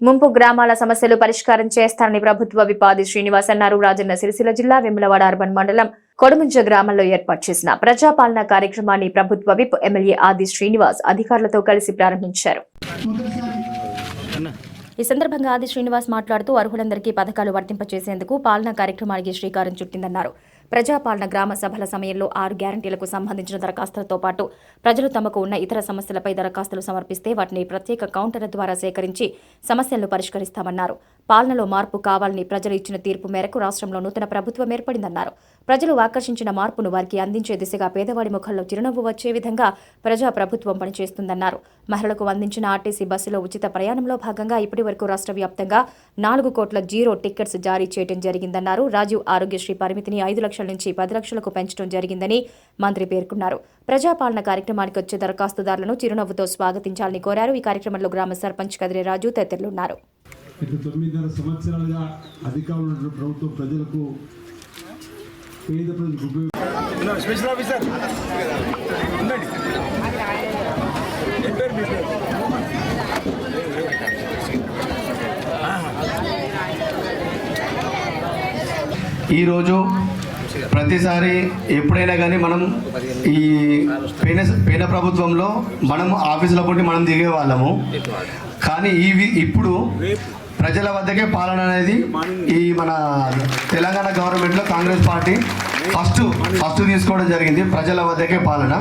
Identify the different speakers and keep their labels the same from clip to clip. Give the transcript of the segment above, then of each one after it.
Speaker 1: ముంపు గ్రామాల సమస్యలు పరిష్కారం చేస్తారని ప్రభుత్వ విపాది శ్రీనివాస్ అన్నారు. రాజన్న సిరిసిల్ల జిల్లా వెములవాడ అర్బన్ మండలం కొడుముంజ గ్రామంలో ఏర్పాటు చేసిన ప్రజాపాలన కార్యక్రమాన్ని ప్రభుత్వ విప్ ఎమ్మెల్యే ఆది శ్రీనివాస్ అధికారులతో కలిసి ప్రారంభించారు. ఈ సందర్భంగా ఆది శ్రీనివాస్ మాట్లాడుతూ అర్హులందరికీ పథకాలు వర్తింపచేసేందుకు పాలనా కార్యక్రమానికి శ్రీకారం చుట్టిందన్నారు. ప్రజాపాలన గ్రామ సభల సమయంలో ఆరు గ్యారంటీలకు సంబంధించిన దరఖాస్తులతో పాటు ప్రజలు తమకు ఉన్న ఇతర సమస్యలపై దరఖాస్తులు సమర్పిస్తే వాటిని ప్రత్యేక కౌంటర్ల ద్వారా సేకరించి సమస్యలను పరిష్కరిస్తామన్నారు. పాలనలో మార్పు కావాలని ప్రజలు ఇచ్చిన తీర్పు మేరకు రాష్ట్రంలో నూతన ప్రభుత్వం ఏర్పడిందన్నారు. ప్రజలు ఆకర్షించిన మార్పును వారికి అందించే దిశగా పేదవాడి ముఖంలో చిరునవ్వు వచ్చే విధంగా ప్రజా ప్రభుత్వం పనిచేస్తుందన్నారు. మహిళలకు అందించిన ఆర్టీసీ బస్సులో ఉచిత ప్రయాణంలో భాగంగా ఇప్పటి వరకు రాష్ట్ర వ్యాప్తంగా నాలుగు కోట్ల జీరో టికెట్స్ జారీ చేయడం జరిగిందన్నారు. రాజీవ్ ఆరోగ్యశ్రీ పరిమితిని ఐదు లక్షల నుంచి పది లక్షలకు పెంచడం జరిగిందని మంత్రి పేర్కొన్నారు. ప్రజాపాలన కార్యక్రమానికి వచ్చే దరఖాస్తుదారులను చిరునవ్వుతో స్వాగతించాలని కోరారు. ఈ కార్యక్రమంలో గ్రామ సర్పంచ్ కదిరిరాజు తదితరులున్నారు
Speaker 2: గత తొమ్మిదిన్నర సంవత్సరాలుగా అధికారులు ప్రభుత్వం ప్రజలకు పేద ప్రజలకు
Speaker 3: స్పెషల్ ఆఫీసర్ ఉండండి
Speaker 4: ఈరోజు ప్రతిసారి ఎప్పుడైనా కానీ మనం ఈ పేన పేద ప్రభుత్వంలో మనం ఆఫీసులో పుట్టి మనం దిగే వాళ్ళము కానీ ఇవి ఇప్పుడు ప్రజల వద్దకే పాలన అనేది ఈ మన తెలంగాణ గవర్నమెంట్లో కాంగ్రెస్ పార్టీ ఫస్ట్ ఫస్ట్ తీసుకోవడం జరిగింది. ప్రజల వద్దకే పాలన.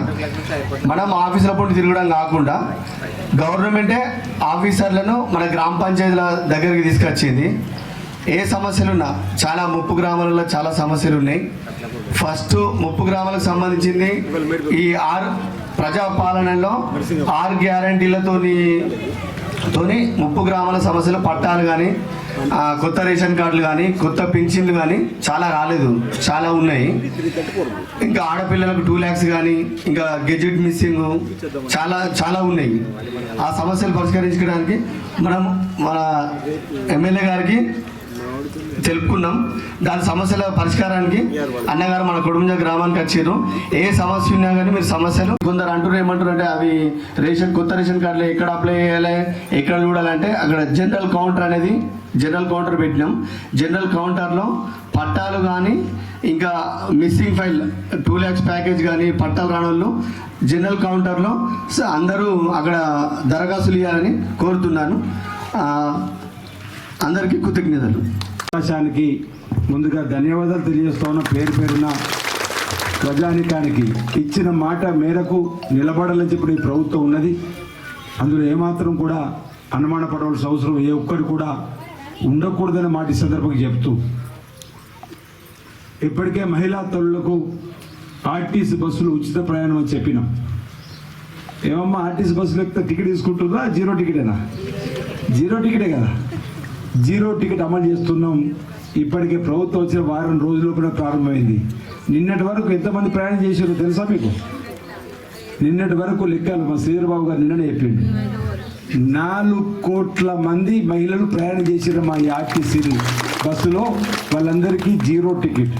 Speaker 4: మనం ఆఫీసుల పూట తిరగడం కాకుండా గవర్నమెంటే ఆఫీసర్లను మన గ్రామ పంచాయతీల దగ్గరికి తీసుకొచ్చింది. ఏ సమస్యలున్నా చాలా ముప్పు గ్రామాలలో చాలా సమస్యలు ఉన్నాయి. ఫస్ట్ ముప్పు గ్రామాలకు సంబంధించింది ఈ ఆర్ ప్రజాపాలనలో ఆర్ గ్యారంటీలతోని తోని ముప్పు గ్రామాల సమస్యలు పట్టాలు కానీ కొత్త రేషన్ కార్డులు కానీ కొత్త పెన్షన్లు కానీ చాలా రాలేదు. చాలా ఉన్నాయి. ఇంకా ఆడపిల్లలకు టూ ల్యాక్స్ కానీ ఇంకా గెజెట్ మిస్సింగ్ చాలా చాలా ఉన్నాయి. ఆ సమస్యలు పరిష్కరించడానికి మనం మన ఎమ్మెల్యే గారికి తెలుపుకున్నాం. దాని సమస్యల పరిష్కారానికి అన్నగారు మన కుటుంబ గ్రామానికి వచ్చారు ఏ సమస్య ఉన్నా కానీ మీరు సమస్యలు కొందరు అంటారు ఏమంటారు అంటే అవి రేషన్ కొత్త రేషన్ కార్డులు ఎక్కడ అప్లై చేయాలి ఎక్కడ చూడాలంటే అక్కడ జనరల్ కౌంటర్ అనేది జనరల్ కౌంటర్ పెట్టినాం. జనరల్ కౌంటర్లో పట్టాలు కానీ ఇంకా missing file two lakhs package కానీ పట్టాలు రానోళ్ళు జనరల్ కౌంటర్లో అందరూ అక్కడ దరఖాస్తులు ఇవ్వాలని కోరుతున్నాను. అందరికీ కృతజ్ఞతలు.
Speaker 2: అవకాశానికి ముందుగా ధన్యవాదాలు తెలియజేస్తున్న పేరు పేరున ప్రజానికానికి ఇచ్చిన మాట మేరకు నిలబడాలని చెప్పి ఈ ప్రభుత్వం ఉన్నది. అందులో ఏమాత్రం కూడా అనుమాన పడవలసిన అవసరం ఏ ఒక్కరు కూడా ఉండకూడదని మాట ఈ సందర్భంగా చెప్తూ ఇప్పటికే మహిళా తల్లులకు ఆర్టీసీ బస్సులు ఉచిత ప్రయాణం అని చెప్పినాం. ఏమమ్మా ఆర్టీసీ బస్సులు ఎక్కితే టికెట్ తీసుకుంటుందా జీరో టికెటేనా? జీరో టికెటే కదా. జీరో టికెట్ అమలు చేస్తున్నాం. ఇప్పటికే ప్రభుత్వం వచ్చిన వారం రోజుల కూడా ప్రారంభమైంది. నిన్నటి వరకు ఎంతమంది ప్రయాణం చేశారో తెలుసా మీకు? నిన్నటి వరకు లెక్కలు మా శ్రీధరబాబు గారు నిన్ననే చెప్పిండు. నాలుగు కోట్ల మంది మహిళలు ప్రయాణం చేశారు మా ఈ ఆర్టీసీ బస్సులో వాళ్ళందరికీ జీరో టికెట్.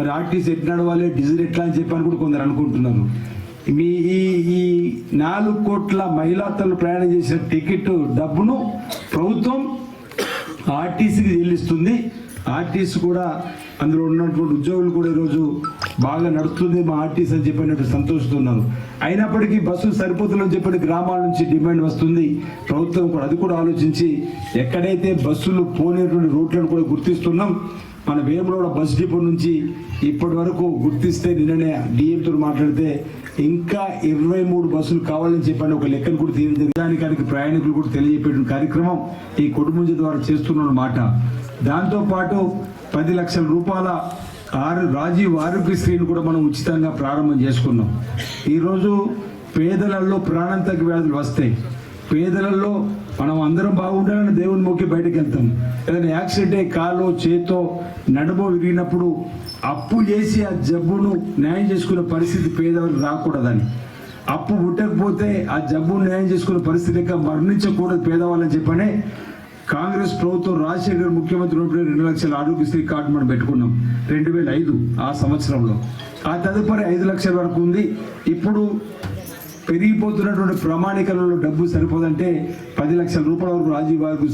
Speaker 2: మరి ఆర్టీసీ ఎట్లా నడవాలి డీజిల్ ఎట్లా అని చెప్పని కూడా కొందరు అనుకుంటున్నారు. మీ ఈ ఈ నాలుగు కోట్ల మహిళా తల్లు ప్రయాణం చేసిన టికెట్ డబ్బును ప్రభుత్వం ఆర్టీసీకి చెల్లిస్తుంది. ఆర్టీసీ కూడా అందులో ఉన్నటువంటి ఉద్యోగులు కూడా ఈరోజు బాగా నడుస్తుంది. మా ఆర్టీసీ అని చెప్పినట్టు సంతోషిస్తున్నాను అయినప్పటికీ బస్సులు సరిపోతుందని చెప్పిన గ్రామాల నుంచి డిమాండ్ వస్తుంది. ప్రభుత్వం కూడా అది కూడా ఆలోచించి ఎక్కడైతే బస్సులు పోనేటువంటి రూట్లను కూడా గుర్తిస్తున్నాం మన వేములవాడ బస్ డిపో నుంచి ఇప్పటి వరకు గుర్తిస్తే నిన్ననే డిఎంతో మాట్లాడితే ఇంకా ఇరవై మూడు బస్సులు కావాలని చెప్పండి ఒక లెక్కను కూడా తీయడం దానికి ప్రయాణికులు కూడా తెలియజేపే కార్యక్రమం ఈ కుటుంబం ద్వారా చేస్తున్న మాట. దాంతోపాటు పది లక్షల రూపాయల ఆరు రాజీవ్ ఆరోగ్యశ్రీని కూడా మనం ఉచితంగా ప్రారంభం చేసుకున్నాం. ఈరోజు పేదలలో ప్రాణాంతక వ్యాధులు వస్తాయి. పేదలలో మనం అందరం బాగుండాలని దేవుని మొక్కి బయటకు వెళ్తాం. ఏదైనా యాక్సిడెంట్ అయ్యి కాలో చేతో నడుమో విరిగినప్పుడు అప్పు చేసి ఆ జబ్బును న్యాయం చేసుకునే పరిస్థితి పేదవారికి రాకూడదని. అప్పు పుట్టకపోతే ఆ జబ్బును న్యాయం చేసుకునే పరిస్థితి లెక్క మరణించకూడదు పేదవాళ్ళని చెప్పనే కాంగ్రెస్ ప్రభుత్వం రాజశేఖర్ ముఖ్యమంత్రి ఉన్నప్పుడు రెండు లక్షల ఆరోగ్యశ్రీ కార్డు మనం పెట్టుకున్నాం. రెండు వేల ఐదు ఆ సంవత్సరంలో. ఆ తదుపరి ఐదు లక్షల వరకు ఉంది. ఇప్పుడు పెరిగిపోతున్నటువంటి ప్రామాణికలలో డబ్బు సరిపోదంటే పది లక్షల రూపాయల వరకు రాజీవ్ గారికి